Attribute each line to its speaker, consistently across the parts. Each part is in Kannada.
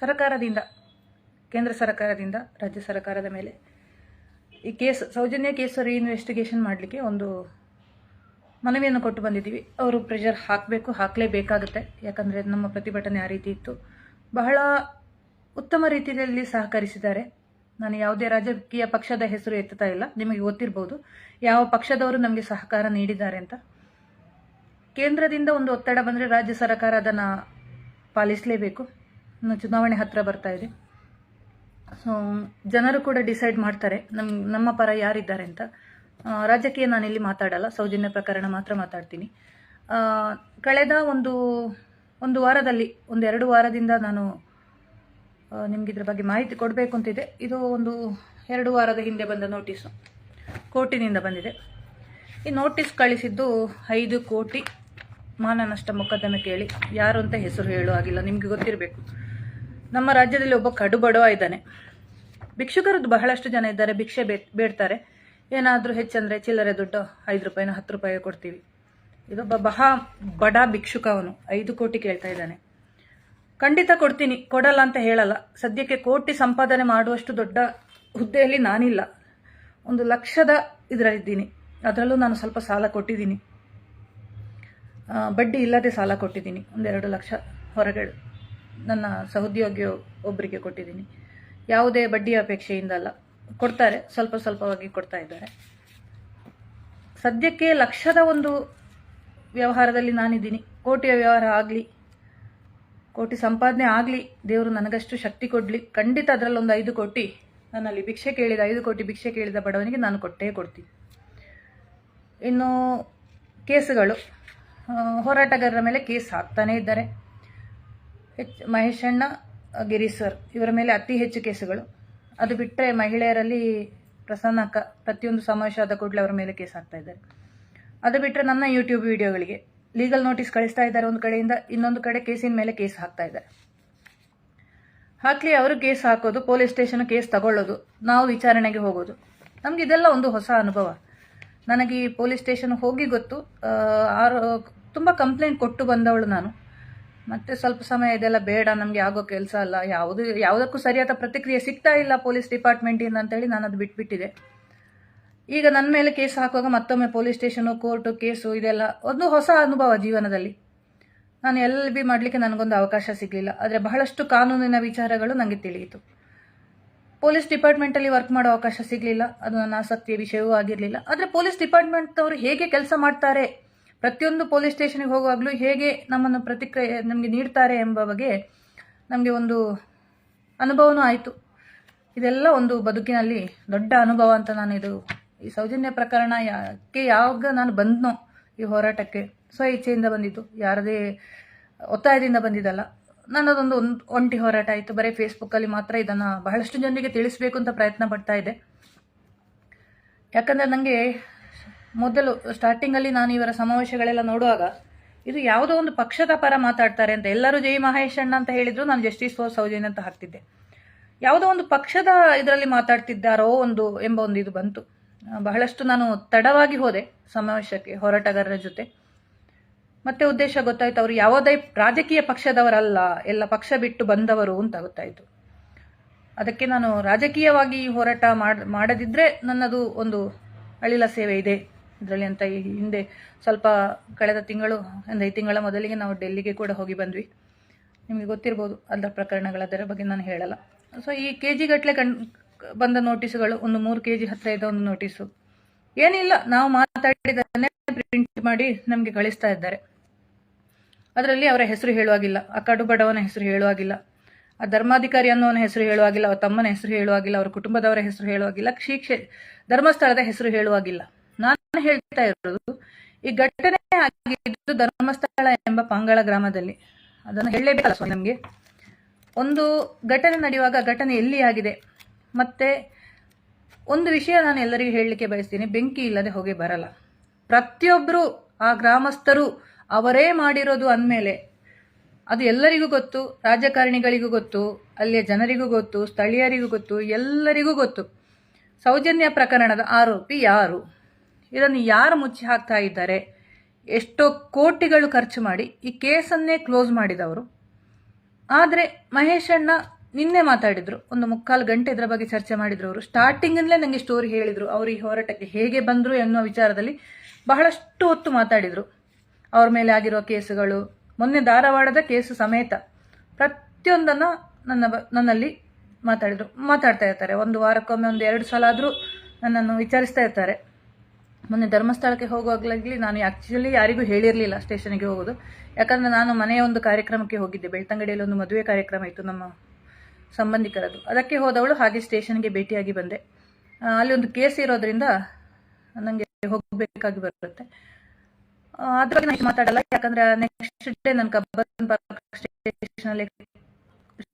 Speaker 1: ಸರಕಾರದಿಂದ, ಕೇಂದ್ರ ಸರ್ಕಾರದಿಂದ, ರಾಜ್ಯ ಸರ್ಕಾರದ ಮೇಲೆ ಈ ಕೇಸ್, ಸೌಜನ್ಯ ಕೇಸ್ ರೀಇನ್ವೆಸ್ಟಿಗೇಷನ್ ಮಾಡಲಿಕ್ಕೆ ಒಂದು ಮನವಿಯನ್ನು ಕೊಟ್ಟು ಬಂದಿದ್ದೀವಿ. ಅವರು ಪ್ರೆಷರ್ ಹಾಕಬೇಕು, ಹಾಕಲೇಬೇಕಾಗುತ್ತೆ. ಯಾಕಂದರೆ ನಮ್ಮ ಪ್ರತಿಭಟನೆ ಆ ರೀತಿ ಇತ್ತು. ಬಹಳ ಉತ್ತಮ ರೀತಿಯಲ್ಲಿ ಸಹಕರಿಸಿದ್ದಾರೆ. ನಾನು ಯಾವುದೇ ರಾಜಕೀಯ ಪಕ್ಷದ ಹೆಸರು ಎತ್ತುತ್ತಾ ಇಲ್ಲ. ನಿಮಗೆ ಗೊತ್ತಿರ್ಬೋದು. ಯಾವ ಪಕ್ಷದವರು ನಮಗೆ ಸಹಕಾರ ನೀಡಿದ್ದಾರೆ ಅಂತ. ಕೇಂದ್ರದಿಂದ ಒಂದು ಒತ್ತಡ ಬಂದರೆ ರಾಜ್ಯ ಸರ್ಕಾರ ಅದನ್ನು ಪಾಲಿಸಲೇಬೇಕು. ಚುನಾವಣೆ ಹತ್ತಿರ ಬರ್ತಾ ಇದೆ. ಸೊ ಜನರು ಕೂಡ ಡಿಸೈಡ್ ಮಾಡ್ತಾರೆ ನಮ್ಮ ನಮ್ಮ ಪರ ಯಾರಿದ್ದಾರೆ ಅಂತ. ರಾಜಕೀಯ ರಾಜಕೀಯ ನಾನಿಲ್ಲಿ ಮಾತಾಡಲ್ಲ, ಸೌಜನ್ಯ ಪ್ರಕರಣ ಮಾತ್ರ ಮಾತಾಡ್ತೀನಿ. ಕಳೆದ ಒಂದು ಒಂದು ವಾರದಲ್ಲಿ ಒಂದೆರಡು ವಾರದಿಂದ ನಾನು ನಿಮ್ಗೆ ಇದ್ರ ಬಗ್ಗೆ ಮಾಹಿತಿ ಕೊಡಬೇಕು ಅಂತಿದೆ. ಇದು ಒಂದು ಎರಡು ವಾರದ ಹಿಂದೆ ಬಂದ ನೋಟಿಸು. ಕೋರ್ಟಿನಿಂದ ಬಂದಿದೆ. ಈ ನೋಟಿಸ್ ಕಳಿಸಿದ್ದು ಐದು ಕೋಟಿ ಮಾನನಷ್ಟ ಮೊಕದ್ದಮೆ ಕೇಳಿ, ಯಾರು ಅಂತ ಹೆಸರು ಹೇಳೋ ಆಗಿಲ್ಲ ನಿಮಗೆ ಗೊತ್ತಿರಬೇಕು. ನಮ್ಮ ರಾಜ್ಯದಲ್ಲಿ ಒಬ್ಬ ಕಡು ಬಡವ ಇದ್ದಾನೆ. ಭಿಕ್ಷುಕರದ್ದು ಬಹಳಷ್ಟು ಜನ ಇದ್ದಾರೆ, ಭಿಕ್ಷೆ ಬೇಡ್ತಾರೆ. ಏನಾದರೂ ಹೆಚ್ಚಂದರೆ ಚಿಲ್ಲರೆ ದುಡ್ಡು, ಐದು ರೂಪಾಯಿನ ಹತ್ತು ರೂಪಾಯಿ ಕೊಡ್ತೀವಿ. ಇದೊಬ್ಬ ಬಹಾ ಬಡ ಭಿಕ್ಷುಕ ಅವನು, ಐದು ಕೋಟಿ ಕೇಳ್ತಾ ಇದ್ದಾನೆ. ಖಂಡಿತ ಕೊಡ್ತೀನಿ, ಕೊಡಲ್ಲ ಅಂತ ಹೇಳಲ್ಲ. ಸದ್ಯಕ್ಕೆ ಕೋಟಿ ಸಂಪಾದನೆ ಮಾಡುವಷ್ಟು ದೊಡ್ಡ ಹುದ್ದೆಯಲ್ಲಿ ನಾನಿಲ್ಲ. ಒಂದು ಲಕ್ಷದ ಇದರಲ್ಲಿದ್ದೀನಿ ಅದರಲ್ಲೂ ನಾನು ಸ್ವಲ್ಪ ಸಾಲ ಕೊಟ್ಟಿದ್ದೀನಿ. ಬಡ್ಡಿ ಇಲ್ಲದೆ ಸಾಲ ಕೊಟ್ಟಿದ್ದೀನಿ. ಒಂದೆರಡು ಲಕ್ಷ ಹೊರಗಡೆ ನನ್ನ ಸಹೋದ್ಯೋಗಿ ಒಬ್ಬರಿಗೆ ಕೊಟ್ಟಿದ್ದೀನಿ. ಯಾವುದೇ ಬಡ್ಡಿ ಅಪೇಕ್ಷೆಯಿಂದ ಅಲ್ಲ. ಕೊಡ್ತಾರೆ, ಸ್ವಲ್ಪ ಸ್ವಲ್ಪವಾಗಿ ಕೊಡ್ತಾ ಇದ್ದಾರೆ. ಸದ್ಯಕ್ಕೆ ಲಕ್ಷದ ಒಂದು ವ್ಯವಹಾರದಲ್ಲಿ ನಾನಿದ್ದೀನಿ. ಕೋಟಿಯ ವ್ಯವಹಾರ ಆಗಲಿ, ಕೋಟಿ ಸಂಪಾದನೆ ಆಗಲಿ, ದೇವರು ನನಗಷ್ಟು ಶಕ್ತಿ ಕೊಡಲಿ. ಖಂಡಿತ ಅದರಲ್ಲಿ ಒಂದು ಐದು ಕೋಟಿ ನನ್ನಲ್ಲಿ ಭಿಕ್ಷೆ ಕೇಳಿದ, ಐದು ಕೋಟಿ ಭಿಕ್ಷೆ ಕೇಳಿದ ಬಡವನಿಗೆ ನಾನು ಕೊಟ್ಟೇ ಕೊಡ್ತೀನಿ. ಇನ್ನು ಕೇಸುಗಳು ಹೋರಾಟಗಾರರ ಮೇಲೆ ಕೇಸ್ ಹಾಕ್ತಾನೇ ಇದ್ದಾರೆ. ಹೆಚ್ ಮಹೇಶಣ್ಣ, ಗಿರಿ ಸರ್, ಇವರ ಮೇಲೆ ಅತಿ ಹೆಚ್ಚು ಕೇಸುಗಳು. ಅದು ಬಿಟ್ಟರೆ ಮಹಿಳೆಯರಲ್ಲಿ ಪ್ರಸನ್ನಕ್ಕ ಪ್ರತಿಯೊಂದು ಸಮಾವೇಶ ಆದ ಕೂಡಲೇ ಅವರ ಮೇಲೆ ಕೇಸ್ ಹಾಕ್ತಾ ಇದ್ದಾರೆ. ಅದು ಬಿಟ್ಟರೆ ನನ್ನ ಯೂಟ್ಯೂಬ್ ವಿಡಿಯೋಗಳಿಗೆ ಲೀಗಲ್ ನೋಟಿಸ್ ಕಳಿಸ್ತಾ ಇದ್ದಾರೆ ಒಂದು ಕಡೆಯಿಂದ, ಇನ್ನೊಂದು ಕಡೆ ಕೇಸಿನ ಮೇಲೆ ಕೇಸ್ ಹಾಕ್ತಾ ಇದ್ದಾರೆ. ಹಾಕ್ಲಿ, ಅವರು ಕೇಸ್ ಹಾಕೋದು, ಪೊಲೀಸ್ ಸ್ಟೇಷನ್ ಕೇಸ್ ತಗೊಳ್ಳೋದು, ನಾವು ವಿಚಾರಣೆಗೆ ಹೋಗೋದು. ನಮ್ಗೆ ಇದೆಲ್ಲ ಒಂದು ಹೊಸ ಅನುಭವ. ನನಗೆ ಈ ಪೊಲೀಸ್ ಸ್ಟೇಷನ್ ಹೋಗಿ ಗೊತ್ತು. ಆರು, ತುಂಬ ಕಂಪ್ಲೇಂಟ್ ಕೊಟ್ಟು ಬಂದವಳು ನಾನು. ಮತ್ತೆ ಸ್ವಲ್ಪ ಸಮಯ ಇದೆಲ್ಲ ಬೇಡ, ನಮಗೆ ಆಗೋ ಕೆಲಸ ಅಲ್ಲ. ಯಾವುದು, ಯಾವುದಕ್ಕೂ ಸರಿಯಾದ ಪ್ರತಿಕ್ರಿಯೆ ಸಿಗ್ತಾ ಇಲ್ಲ ಪೊಲೀಸ್ ಡಿಪಾರ್ಟ್ಮೆಂಟಿಂದ ಅಂತೇಳಿ ನಾನು ಅದು ಬಿಟ್ಬಿಟ್ಟಿದೆ. ಈಗ ನನ್ನ ಮೇಲೆ ಕೇಸ್ ಹಾಕುವಾಗ ಮತ್ತೊಮ್ಮೆ ಪೊಲೀಸ್ ಸ್ಟೇಷನು, ಕೋರ್ಟು, ಕೇಸು, ಇದೆಲ್ಲ ಒಂದು ಹೊಸ ಅನುಭವ ಜೀವನದಲ್ಲಿ. ನಾನು ಎಲ್ ಬಿ ಮಾಡಲಿಕ್ಕೆ ನನಗೊಂದು ಅವಕಾಶ ಸಿಗಲಿಲ್ಲ. ಆದರೆ ಬಹಳಷ್ಟು ಕಾನೂನಿನ ವಿಚಾರಗಳು ನನಗೆ ತಿಳಿಯಿತು. ಪೊಲೀಸ್ ಡಿಪಾರ್ಟ್ಮೆಂಟಲ್ಲಿ ವರ್ಕ್ ಮಾಡೋ ಅವಕಾಶ ಸಿಗಲಿಲ್ಲ. ಅದು ನನ್ನ ಆಸಕ್ತಿಯ ವಿಷಯವೂ ಆಗಿರಲಿಲ್ಲ. ಆದರೆ ಪೊಲೀಸ್ ಡಿಪಾರ್ಟ್ಮೆಂಟ್ನವರು ಹೇಗೆ ಕೆಲಸ ಮಾಡ್ತಾರೆ? ಪ್ರತಿಯೊಂದು ಪೊಲೀಸ್ ಸ್ಟೇಷನ್ಗೆ ಹೋಗುವಾಗಲೂ ಹೇಗೆ ನಮ್ಮನ್ನು ಪ್ರತಿಕ್ರಿಯೆ ನಮಗೆ ನೀಡ್ತಾರೆ ಎಂಬ ಬಗ್ಗೆ ನಮಗೆ ಒಂದು ಅನುಭವನೂ ಆಯಿತು. ಇದೆಲ್ಲ ಒಂದು ಬದುಕಿನಲ್ಲಿ ದೊಡ್ಡ ಅನುಭವ ಅಂತ ನಾನು ಇದು ಈ ಸೌಜನ್ಯ ಪ್ರಕರಣ ಯಾಕೆ ಯಾವಾಗ ನಾನು ಬಂದ್ನೋ ಈ ಹೋರಾಟಕ್ಕೆ ಸ್ವ ಇಚ್ಛೆಯಿಂದ ಬಂದಿದ್ದು. ಯಾರದೇ ಒತ್ತಾಯದಿಂದ ಬಂದಿದ್ದಲ್ಲ. ನನ್ನದೊಂದು ಒಂದು ಒಂಟಿ ಹೋರಾಟ ಆಯಿತು. ಬರೀ ಫೇಸ್ಬುಕ್ಕಲ್ಲಿ ಮಾತ್ರ ಇದನ್ನು ಬಹಳಷ್ಟು ಜನರಿಗೆ ತಿಳಿಸಬೇಕು ಅಂತ ಪ್ರಯತ್ನ ಪಡ್ತಾ ಇದೆ. ಯಾಕಂದರೆ ನನಗೆ ಮೊದಲು ಸ್ಟಾರ್ಟಿಂಗಲ್ಲಿ ನಾನು ಇವರ ಸಮಾವೇಶಗಳೆಲ್ಲ ನೋಡುವಾಗ ಇದು ಯಾವುದೋ ಒಂದು ಪಕ್ಷದ ಪರ ಮಾತಾಡ್ತಾರೆ ಅಂತ ಎಲ್ಲರೂ ಜೈ ಮಹೇಶ್ ಅಣ್ಣ ಅಂತ ಹೇಳಿದ್ರು, ನಾನು ಜಸ್ಟಿಸ್ ಫೋರ್ ಸೌಜನ್ಯ ಅಂತ ಹಾಕ್ತಿದ್ದೆ. ಯಾವುದೋ ಒಂದು ಪಕ್ಷದ ಇದರಲ್ಲಿ ಮಾತಾಡ್ತಿದ್ದಾರೋ ಒಂದು ಎಂಬ ಒಂದು ಇದು ಬಂತು. ಬಹಳಷ್ಟು ನಾನು ತಡವಾಗಿ ಹೋದೆ ಸಮಾವೇಶಕ್ಕೆ, ಹೋರಾಟಗಾರರ ಜೊತೆ. ಮತ್ತೆ ಉದ್ದೇಶ ಗೊತ್ತಾಯ್ತು. ಅವರು ಯಾವುದೇ ರಾಜಕೀಯ ಪಕ್ಷದವರಲ್ಲ, ಎಲ್ಲ ಪಕ್ಷ ಬಿಟ್ಟು ಬಂದವರು ಅಂತ ಗೊತ್ತಾಯಿತು. ಅದಕ್ಕೆ ನಾನು ರಾಜಕೀಯವಾಗಿ ಹೋರಾಟ ಮಾಡದಿದ್ರೆ ಮಾಡದಿದ್ದರೆ ನನ್ನದು ಒಂದು ಅಳಿಲ ಸೇವೆ ಇದೆ. ಇದರಲ್ಲಿ ಅಂತ ಹಿಂದೆ ಸ್ವಲ್ಪ ಕಳೆದ ತಿಂಗಳು ಒಂದು ಐದು ತಿಂಗಳ ಮೊದಲಿಗೆ ನಾವು ಡೆಲ್ಲಿಗೆ ಕೂಡ ಹೋಗಿ ಬಂದ್ವಿ. ನಿಮಗೆ ಗೊತ್ತಿರ್ಬೋದು ಅದರ ಪ್ರಕರಣಗಳ, ಅದರ ಬಗ್ಗೆ ನಾನು ಹೇಳಲ್ಲ. ಸೊ ಈ ಕೆ ಜಿ ಗಟ್ಟಲೆ ಕಣ್, ಬಂದ ನೋಟಿಸ್ಗಳು, ಒಂದು ಮೂರು ಕೆ ಜಿ ಹತ್ತಿರ ಇದ್ದ ಒಂದು ನೋಟಿಸು. ಏನಿಲ್ಲ, ನಾವು ಮಾತಾಡಿದ್ದನ್ನೇ ಪ್ರಿಂಟ್ ಮಾಡಿ ನಮಗೆ ಕಳಿಸ್ತಾ ಇದ್ದಾರೆ. ಅದರಲ್ಲಿ ಅವರ ಹೆಸರು ಹೇಳುವಾಗಿಲ್ಲ. ಆ ಕಡುಬಡವನ ಹೆಸರು ಹೇಳುವಾಗಿಲ್ಲ. ಆ ಧರ್ಮಾಧಿಕಾರಿ ಅನ್ನೋನ ಹೆಸರು ಹೇಳುವಾಗಿಲ್ಲ. ಅವರ ತಮ್ಮನ ಹೆಸರು ಹೇಳುವಾಗಿಲ್ಲ. ಅವರ ಕುಟುಂಬದವರ ಹೆಸರು ಹೇಳುವಾಗಿಲ್ಲ. ಕ್ಷೀಕ್ಷೆ, ಧರ್ಮಸ್ಥಳದ ಹೆಸರು ಹೇಳುವಾಗಿಲ್ಲ. ನಾನು ಹೇಳ್ತಾ ಇರೋದು, ಈ ಘಟನೆ ಆಗಿದ್ದು ಧರ್ಮಸ್ಥಳ ಎಂಬ ಪಾಂಗಳ ಗ್ರಾಮದಲ್ಲಿ. ಅದನ್ನು ಹೇಳಲೇಬೇಕಲ್ಲ ಸ್ವಾಮಿ ನಮಗೆ? ಒಂದು ಘಟನೆ ನಡೆಯುವಾಗ ಘಟನೆ ಎಲ್ಲಿ ಆಗಿದೆ ಮತ್ತೆ ಒಂದು ವಿಷಯ ನಾನು ಎಲ್ಲರಿಗೂ ಹೇಳಲಿಕ್ಕೆ ಬಯಸ್ತೀನಿ. ಬೆಂಕಿ ಇಲ್ಲದೆ ಹೋಗಿ ಬರಲ್ಲ. ಪ್ರತಿಯೊಬ್ಬರು ಆ ಗ್ರಾಮಸ್ಥರು ಅವರೇ ಮಾಡಿರೋದು ಅಂದಮೇಲೆ ಅದು ಎಲ್ಲರಿಗೂ ಗೊತ್ತು, ರಾಜಕಾರಣಿಗಳಿಗೂ ಗೊತ್ತು, ಅಲ್ಲಿಯ ಜನರಿಗೂ ಗೊತ್ತು, ಸ್ಥಳೀಯರಿಗೂ ಗೊತ್ತು, ಎಲ್ಲರಿಗೂ ಗೊತ್ತು. ಸೌಜನ್ಯ ಪ್ರಕರಣದ ಆರೋಪಿ ಯಾರು? ಇದನ್ನು ಯಾರು ಮುಚ್ಚಿ ಹಾಕ್ತಾ ಇದ್ದಾರೆ? ಎಷ್ಟೋ ಕೋಟಿಗಳು ಖರ್ಚು ಮಾಡಿ ಈ ಕೇಸನ್ನೇ ಕ್ಲೋಸ್ ಮಾಡಿದವರು. ಆದರೆ ಮಹೇಶಣ್ಣ ನಿನ್ನೆ ಮಾತಾಡಿದರು, ಒಂದು ಮುಕ್ಕಾಲು ಗಂಟೆ ಇದರ ಬಗ್ಗೆ ಚರ್ಚೆ ಮಾಡಿದ್ರು ಅವರು. ಸ್ಟಾರ್ಟಿಂಗಿಂದಲೇ ನನಗೆ ಸ್ಟೋರಿ ಹೇಳಿದರು, ಅವರು ಈ ಹೋರಾಟಕ್ಕೆ ಹೇಗೆ ಬಂದರು ಎನ್ನುವ ವಿಚಾರದಲ್ಲಿ ಬಹಳಷ್ಟು ಹೊತ್ತು ಮಾತಾಡಿದರು. ಅವ್ರ ಮೇಲೆ ಆಗಿರುವ ಕೇಸುಗಳು. ಮೊನ್ನೆ ಧಾರವಾಡದ ಕೇಸು ಸಮೇತ ಪ್ರತಿಯೊಂದನ್ನು ನನ್ನ ನನ್ನಲ್ಲಿ ಮಾತಾಡಿದರು, ಮಾತಾಡ್ತಾ ಇರ್ತಾರೆ. ಒಂದು ವಾರಕ್ಕೊಮ್ಮೆ, ಒಂದು ಎರಡು ಸಲ ಆದರೂ ನನ್ನನ್ನು ವಿಚಾರಿಸ್ತಾ ಇರ್ತಾರೆ. ಮೊನ್ನೆ ಧರ್ಮಸ್ಥಳಕ್ಕೆ ಹೋಗುವಾಗಲಾಗಲಿ ನಾನು ಆ್ಯಕ್ಚುಲಿ ಯಾರಿಗೂ ಹೇಳಿರಲಿಲ್ಲ ಸ್ಟೇಷನ್ಗೆ ಹೋಗೋದು. ಯಾಕಂದರೆ ನಾನು ಮನೆಯ ಒಂದು ಕಾರ್ಯಕ್ರಮಕ್ಕೆ ಹೋಗಿದ್ದೆ. ಬೆಳ್ತಂಗಡಿಯಲ್ಲಿ ಒಂದು ಮದುವೆ ಕಾರ್ಯಕ್ರಮ ಇತ್ತು ನಮ್ಮ ಸಂಬಂಧಿಕರದು ಅದಕ್ಕೆ ಹೋದವಳು ಹಾಗೆ ಸ್ಟೇಷನ್ಗೆ ಭೇಟಿಯಾಗಿ ಬಂದೆ. ಅಲ್ಲಿ ಒಂದು ಕೇಸ್ ಇರೋದ್ರಿಂದ ನನಗೆ ಹೋಗಬೇಕಾಗಿ ಬರುತ್ತೆ. ಅದ್ರ ಬಗ್ಗೆ ನಾನು ಮಾತಾಡಲ್ಲ. ಯಾಕಂದ್ರೆ ನೆಕ್ಸ್ಟ್ ಡೇ ನನ್ ಕಬ್ಬನ್ ಪಾರ್ಕ್ ಸ್ಟೇಷನಲ್ಲಿ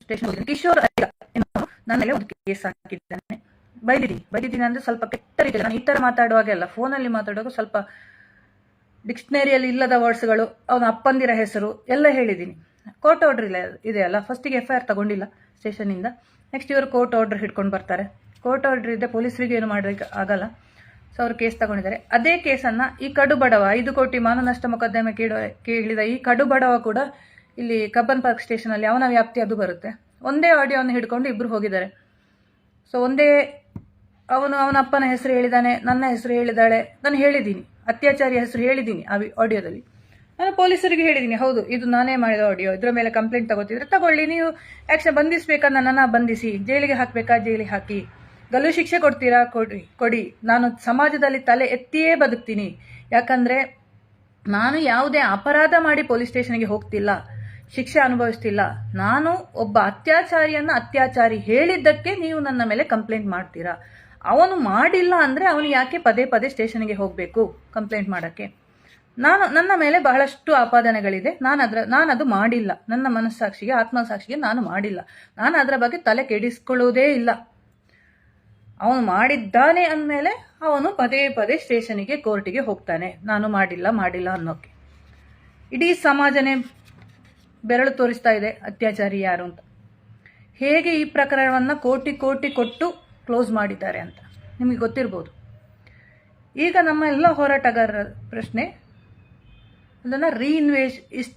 Speaker 1: ಸ್ಟೇಷನ್ ಕಿಶೋರ್ ನನ್ನ ಮೇಲೆ ಒಂದು ಕೇಸ್ ಹಾಕಿದ್ದಾನೆ. ಬೈದಿದ್ದೀನಿ ಬೈದಿದ್ದೀನಿ ಅಂದ್ರೆ ಸ್ವಲ್ಪ ಕೆಟ್ಟ ರೀತಿ ನಾನು ಈ ಥರ ಮಾತಾಡುವಾಗೆಲ್ಲ ಫೋನಲ್ಲಿ ಮಾತಾಡುವಾಗ ಸ್ವಲ್ಪ ಡಿಕ್ಷನರಿಯಲ್ಲಿ ಇಲ್ಲದ ವರ್ಡ್ಸ್ಗಳು ಅವನ ಅಪ್ಪಂದಿರ ಹೆಸರು ಎಲ್ಲ ಹೇಳಿದ್ದೀನಿ ಕೋರ್ಟ್ ಆರ್ಡರ್ ಇಲ್ಲ, ಇದೆ ಅಲ್ಲ. ಫಸ್ಟಿಗೆ ಎಫ್ ಐ ಆರ್ ತಗೊಂಡಿಲ್ಲ ಸ್ಟೇಷನಿಂದ ನೆಕ್ಸ್ಟ್ ಇವರು ಕೋರ್ಟ್ ಆರ್ಡರ್ ಹಿಡ್ಕೊಂಡು ಬರ್ತಾರೆ. ಕೋರ್ಟ್ ಆರ್ಡರ್ ಇದೆ ಪೊಲೀಸರಿಗೆ ಏನು ಮಾಡೋಕ್ಕೆ ಆಗಲ್ಲ. ಸೊ ಅವರು ಕೇಸ್ ತಗೊಂಡಿದ್ದಾರೆ. ಅದೇ ಕೇಸನ್ನು ಈ ಕಡು ಬಡವ, ಐದು ಕೋಟಿ ಮಾನನಷ್ಟ ಮೊಕದ್ದಮೆ ಕೇಳೋ, ಕೇಳಿದ ಈ ಕಡು ಬಡವ ಕೂಡ ಇಲ್ಲಿ ಕಬ್ಬನ್ ಪಾರ್ಕ್ ಸ್ಟೇಷನಲ್ಲಿ ಅವನ ವ್ಯಾಪ್ತಿ ಅದು ಬರುತ್ತೆ. ಒಂದೇ ಆಡಿಯೋವನ್ನು ಹಿಡ್ಕೊಂಡು ಇಬ್ಬರು ಹೋಗಿದ್ದಾರೆ. ಸೊ ಒಂದೇ ಅವನು ಅವನ ಅಪ್ಪನ ಹೆಸರು ಹೇಳಿದ್ದಾನೆ ನನ್ನ ಹೆಸರು ಹೇಳಿದ್ದಾಳೆ ನಾನು ಹೇಳಿದ್ದೀನಿ. ಅತ್ಯಾಚಾರಿಯ ಹೆಸರು ಹೇಳಿದ್ದೀನಿ ಆ ಆಡಿಯೋದಲ್ಲಿ. ನಾನು ಪೊಲೀಸರಿಗೆ ಹೇಳಿದ್ದೀನಿ, ಹೌದು, ಇದು ನಾನೇ ಮಾಡಿದ ಆಡಿಯೋ. ಇದರ ಮೇಲೆ ಕಂಪ್ಲೇಂಟ್ ತಗೋತಿದ್ರೆ ತಗೊಳ್ಳಿ. ನೀವು ಆ್ಯಕ್ಷನ್ ಬಂಧಿಸಬೇಕಾ ನನ್ನನ್ನು ಬಂಧಿಸಿ. ಜೈಲಿಗೆ ಹಾಕಬೇಕಾ? ಜೈಲಿಗೆ ಹಾಕಿ. ಗಲ್ಲು ಶಿಕ್ಷೆ ಕೊಡ್ತೀರಾ? ಕೊಡಿ ಕೊಡಿ. ನಾನು ಸಮಾಜದಲ್ಲಿ ತಲೆ ಎತ್ತಿಯೇ ಬದುಕ್ತೀನಿ. ಯಾಕಂದರೆ ನಾನು ಯಾವುದೇ ಅಪರಾಧ ಮಾಡಿ ಪೊಲೀಸ್ ಸ್ಟೇಷನ್ಗೆ ಹೋಗ್ತಿಲ್ಲ. ಶಿಕ್ಷೆ ಅನುಭವಿಸ್ತಿಲ್ಲ. ನಾನು ಒಬ್ಬ ಅತ್ಯಾಚಾರಿಯನ್ನ ಅತ್ಯಾಚಾರಿ ಹೇಳಿದ್ದಕ್ಕೆ ನೀವು ನನ್ನ ಮೇಲೆ ಕಂಪ್ಲೇಂಟ್ ಮಾಡ್ತೀರಾ? ಅವನು ಮಾಡಿಲ್ಲ ಅಂದರೆ ಅವನು ಯಾಕೆ ಪದೇ ಪದೇ ಸ್ಟೇಷನ್ಗೆ ಹೋಗಬೇಕು ಕಂಪ್ಲೇಂಟ್ ಮಾಡೋಕ್ಕೆ? ನಾನು ನನ್ನ ಮೇಲೆ ಬಹಳಷ್ಟು ಆಪಾದನೆಗಳಿದೆ. ನಾನು ಅದರ, ನಾನು ಅದು ಮಾಡಿಲ್ಲ. ನನ್ನ ಮನಸ್ಸಾಕ್ಷಿಗೆ, ಆತ್ಮಸಾಕ್ಷಿಗೆ ನಾನು ಮಾಡಿಲ್ಲ. ನಾನು ಅದರ ಬಗ್ಗೆ ತಲೆ ಕೆಡಿಸ್ಕೊಳ್ಳೋದೇ ಇಲ್ಲ. ಅವನು ಮಾಡಿದ್ದಾನೆ ಅಂದಮೇಲೆ ಅವನು ಪದೇ ಪದೇ ಸ್ಟೇಷನಿಗೆ, ಕೋರ್ಟಿಗೆ ಹೋಗ್ತಾನೆ. ನಾನು ಮಾಡಿಲ್ಲ ಮಾಡಿಲ್ಲ ಅನ್ನೋಕ್ಕೆ ಇಡೀ ಸಮಾಜನೇ ಬೆರಳು ತೋರಿಸ್ತಾ ಇದೆ ಅತ್ಯಾಚಾರಿ ಯಾರು ಅಂತ. ಹೇಗೆ ಈ ಪ್ರಕರಣವನ್ನು ಕೋಟಿ ಕೋಟಿ ಕೊಟ್ಟು ಕ್ಲೋಸ್ ಮಾಡಿದ್ದಾರೆ ಅಂತ ನಿಮಗೆ ಗೊತ್ತಿರ್ಬೋದು. ಈಗ ನಮ್ಮ ಎಲ್ಲ ಹೋರಾಟಗಾರರ ಪ್ರಶ್ನೆ, ಅದನ್ನು ರೀಇನ್ವೆಸ್ ಇಸ್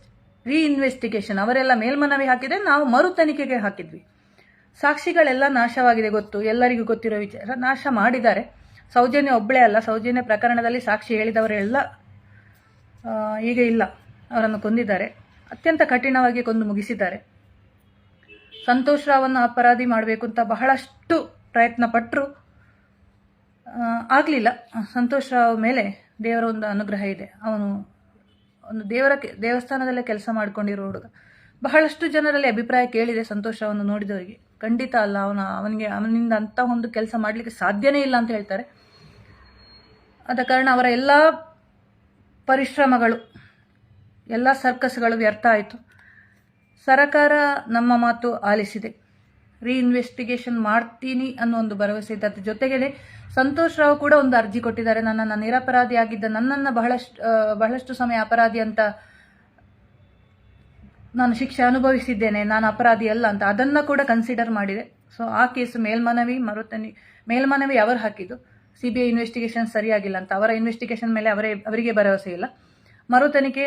Speaker 1: ರೀಇನ್ವೆಸ್ಟಿಗೇಷನ್ ಅವರೆಲ್ಲ ಮೇಲ್ಮನವಿ ಹಾಕಿದ್ರೆ ನಾವು ಮರು ತನಿಖೆಗೆ ಹಾಕಿದ್ವಿ. ಸಾಕ್ಷಿಗಳೆಲ್ಲ ನಾಶವಾಗಿದೆ ಗೊತ್ತು, ಎಲ್ಲರಿಗೂ ಗೊತ್ತಿರೋ ವಿಚಾರ. ನಾಶ ಮಾಡಿದ್ದಾರೆ. ಸೌಜನ್ಯ ಒಬ್ಬಳೇ ಅಲ್ಲ. ಸೌಜನ್ಯ ಪ್ರಕರಣದಲ್ಲಿ ಸಾಕ್ಷಿ ಹೇಳಿದವರೆಲ್ಲ ಈಗ ಇಲ್ಲ. ಅವರನ್ನು ಕೊಂದಿದ್ದಾರೆ. ಅತ್ಯಂತ ಕಠಿಣವಾಗಿ ಕೊಂದು ಮುಗಿಸಿದ್ದಾರೆ. ಸಂತೋಷ್ ರಾವನ್ನು ಅಪರಾಧಿ ಮಾಡಬೇಕು ಅಂತ ಬಹಳಷ್ಟು ಪ್ರಯತ್ನ ಪಟ್ಟರು ಆಗಲಿಲ್ಲ. ಸಂತೋಷ್ ರಾವ್ ಮೇಲೆ ದೇವರ ಒಂದು ಅನುಗ್ರಹ ಇದೆ. ಅವನು ಒಂದು ದೇವರ ದೇವಸ್ಥಾನದಲ್ಲೇ ಕೆಲಸ ಮಾಡ್ಕೊಂಡಿರೋ ಹುಡುಗ. ಬಹಳಷ್ಟು ಜನರಲ್ಲಿ ಅಭಿಪ್ರಾಯ ಕೇಳಿದೆ ಸಂತೋಷ್ ರಾವನ್ನು ನೋಡಿದವರಿಗೆ. ಖಂಡಿತ ಅಲ್ಲ, ಅವನ, ಅವನಿಗೆ, ಅವನಿಂದ ಅಂಥ ಒಂದು ಕೆಲಸ ಮಾಡಲಿಕ್ಕೆ ಸಾಧ್ಯನೇ ಇಲ್ಲ ಅಂತ ಹೇಳ್ತಾರೆ. ಆದ ಕಾರಣ ಅವರ ಎಲ್ಲ ಪರಿಶ್ರಮಗಳು, ಎಲ್ಲ ಸರ್ಕಸ್ಗಳು ವ್ಯರ್ಥ ಆಯಿತು. ಸರಕಾರ ನಮ್ಮ ಮಾತು ಆಲಿಸಿದೆ. ರೀಇನ್ವೆಸ್ಟಿಗೇಷನ್ ಮಾಡ್ತೀನಿ ಅನ್ನೋ ಒಂದು ಭರವಸೆ ಇದೆ ಅದ್ರ ಜೊತೆಗೆ ಸಂತೋಷ್ ರಾವ್ ಕೂಡ ಒಂದು ಅರ್ಜಿ ಕೊಟ್ಟಿದ್ದಾರೆ. ನನ್ನನ್ನು ನಿರಪರಾಧಿ ಆಗಿದ್ದ ನನ್ನನ್ನು ಬಹಳಷ್ಟು ಬಹಳಷ್ಟು ಸಮಯ ಅಪರಾಧಿ ಅಂತ ನಾನು ಶಿಕ್ಷೆ ಅನುಭವಿಸಿದ್ದೇನೆ, ನಾನು ಅಪರಾಧಿ ಅಲ್ಲ ಅಂತ ಅದನ್ನು ಕೂಡ ಕನ್ಸಿಡರ್ ಮಾಡಿದೆ. ಸೊ ಆ ಕೇಸು ಮೇಲ್ಮನವಿ, ಮರುತನಿ, ಮೇಲ್ಮನವಿ ಅವರು ಹಾಕಿದ್ದು. ಸಿ ಬಿ ಇನ್ವೆಸ್ಟಿಗೇಷನ್ ಸರಿಯಾಗಿಲ್ಲ ಅಂತ. ಅವರ ಇನ್ವೆಸ್ಟಿಗೇಷನ್ ಮೇಲೆ ಅವರೇ, ಅವರಿಗೆ ಭರವಸೆ ಇಲ್ಲ. ಮರುತನಿಕೆ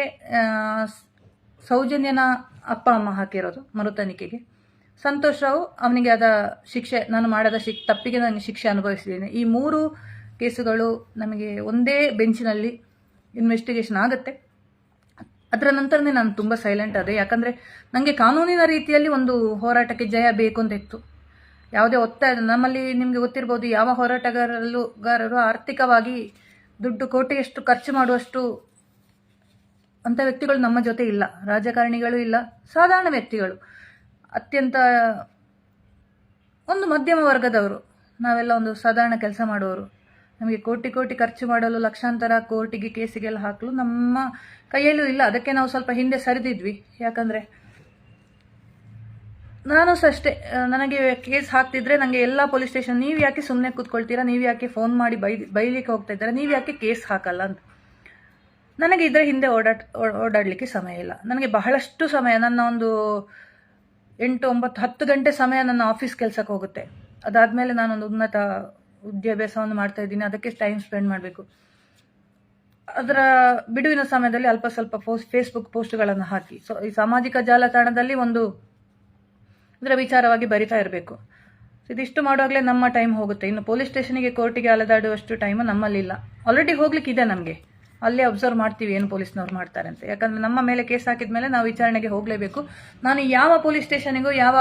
Speaker 1: ಸೌಜನ್ಯನ ಅಪ್ಪ, ಅಮ್ಮ ಹಾಕಿರೋದು ಮರುತನಿಕೆಗೆ. ಸಂತೋಷ್ ರಾವ್ ಅವನಿಗೆ ಆದ ಶಿಕ್ಷೆ, ನಾನು ಮಾಡದ ಶಿಕ್, ತಪ್ಪಿಗೆ ನಾನು ಶಿಕ್ಷೆ ಅನುಭವಿಸಿದ್ದೇನೆ. ಈ ಮೂರು ಕೇಸುಗಳು ನಮಗೆ ಒಂದೇ ಬೆಂಚಿನಲ್ಲಿ ಇನ್ವೆಸ್ಟಿಗೇಷನ್ ಆಗುತ್ತೆ. ಅದರ ನಂತರನೇ ನಾನು ತುಂಬ ಸೈಲೆಂಟ್ ಆದೆ. ಯಾಕಂದರೆ ನನಗೆ ಕಾನೂನಿನ ರೀತಿಯಲ್ಲಿ ಒಂದು ಹೋರಾಟಕ್ಕೆ ಜಯ ಬೇಕು ಅಂತ ಇತ್ತು. ಯಾವುದೇ ಒತ್ತಾಯ ನಮ್ಮಲ್ಲಿ ನಿಮಗೆ ಗೊತ್ತಿರ್ಬೋದು ಯಾವ ಹೋರಾಟಗಾರರಲ್ಲೂ ಗಾರರು ಆರ್ಥಿಕವಾಗಿ ದುಡ್ಡು ಕೋಟಿಯಷ್ಟು ಖರ್ಚು ಮಾಡುವಷ್ಟು ಅಂಥ ವ್ಯಕ್ತಿಗಳು ನಮ್ಮ ಜೊತೆ ಇಲ್ಲ. ರಾಜಕಾರಣಿಗಳು ಇಲ್ಲ. ಸಾಧಾರಣ ವ್ಯಕ್ತಿಗಳು. ಅತ್ಯಂತ ಒಂದು ಮಧ್ಯಮ ವರ್ಗದವರು. ನಾವೆಲ್ಲ ಒಂದು ಸಾಧಾರಣ ಕೆಲಸ ಮಾಡುವವರು. ನಮಗೆ ಕೋಟಿ ಕೋಟಿ ಖರ್ಚು ಮಾಡಲು ಲಕ್ಷಾಂತರ ಕೋರ್ಟಿಗೆ ಕೇಸಿಗೆಲ್ಲ ಹಾಕಲು. ನಮ್ಮ ಕೈಯಲ್ಲೂ ಇಲ್ಲ. ಅದಕ್ಕೆ ನಾವು ಸ್ವಲ್ಪ ಹಿಂದೆ ಸರಿದಿದ್ವಿ. ಯಾಕಂದರೆ ನಾನು ಸಹ ಅಷ್ಟೇ ನನಗೆ ಕೇಸ್ ಹಾಕ್ತಿದ್ರೆ ನನಗೆ ಎಲ್ಲ ಪೊಲೀಸ್ ಸ್ಟೇಷನ್, ನೀವು ಯಾಕೆ ಸುಮ್ಮನೆ ಕೂತ್ಕೊಳ್ತೀರಾ? ನೀವು ಯಾಕೆ ಫೋನ್ ಮಾಡಿ ಬೈ ಬೈಲಿಕ್ಕೆ ಹೋಗ್ತಾ ಇದ್ದಾರೆ? ನೀವು ಯಾಕೆ ಕೇಸ್ ಹಾಕಲ್ಲ ಅಂತ. ನನಗೆ ಇದರ ಹಿಂದೆ ಓಡಾಟ ಓಡಾಡಲಿಕ್ಕೆ ಸಮಯ ಇಲ್ಲ. ನನಗೆ ಬಹಳಷ್ಟು ಸಮಯ, ನನ್ನ ಒಂದು ಎಂಟು, ಒಂಬತ್ತು, ಹತ್ತು ಗಂಟೆ ಸಮಯ ನನ್ನ ಆಫೀಸ್ ಕೆಲಸಕ್ಕೆ ಹೋಗುತ್ತೆ. ಅದಾದಮೇಲೆ ನಾನೊಂದು ಉನ್ನತ ವಿದ್ಯಾಭ್ಯಾಸವನ್ನು ಮಾಡ್ತಾ ಇದ್ದೀನಿ, ಅದಕ್ಕೆ ಟೈಮ್ ಸ್ಪೆಂಡ್ ಮಾಡಬೇಕು. ಅದರ ಬಿಡುವಿನ ಸಮಯದಲ್ಲಿ ಅಲ್ಪ ಸ್ವಲ್ಪ ಪೋಸ್ಟ್ ಫೇಸ್ಬುಕ್ ಪೋಸ್ಟ್ಗಳನ್ನು ಹಾಕಿ. ಸೊ ಈ ಸಾಮಾಜಿಕ ಜಾಲತಾಣದಲ್ಲಿ ಒಂದು ಇದರ ವಿಚಾರವಾಗಿ ಬರಿತಾ ಇರಬೇಕು. ಇದಿಷ್ಟು ಮಾಡುವಾಗಲೇ ನಮ್ಮ ಟೈಮ್ ಹೋಗುತ್ತೆ. ಇನ್ನು ಪೊಲೀಸ್ ಸ್ಟೇಷನಿಗೆ ಕೋರ್ಟಿಗೆ ಅಲೆದಾಡುವಷ್ಟು ಟೈಮು ನಮ್ಮಲ್ಲಿಲ್ಲ. ಆಲ್ರೆಡಿ ಹೋಗ್ಲಿಕ್ಕೆ ಇದೆ ನಮಗೆ. ಅಲ್ಲೇ ಅಬ್ಸರ್ವ್ ಮಾಡ್ತೀವಿ ಏನು ಪೊಲೀಸ್ನವ್ರು ಮಾಡ್ತಾರೆ ಅಂತ. ಯಾಕಂದ್ರೆ ನಮ್ಮ ಮೇಲೆ ಕೇಸ್ ಹಾಕಿದ ಮೇಲೆ ನಾವು ವಿಚಾರಣೆಗೆ ಹೋಗಲೇಬೇಕು. ನಾನು ಯಾವ ಪೊಲೀಸ್ ಸ್ಟೇಷನಿಗೂ ಯಾವ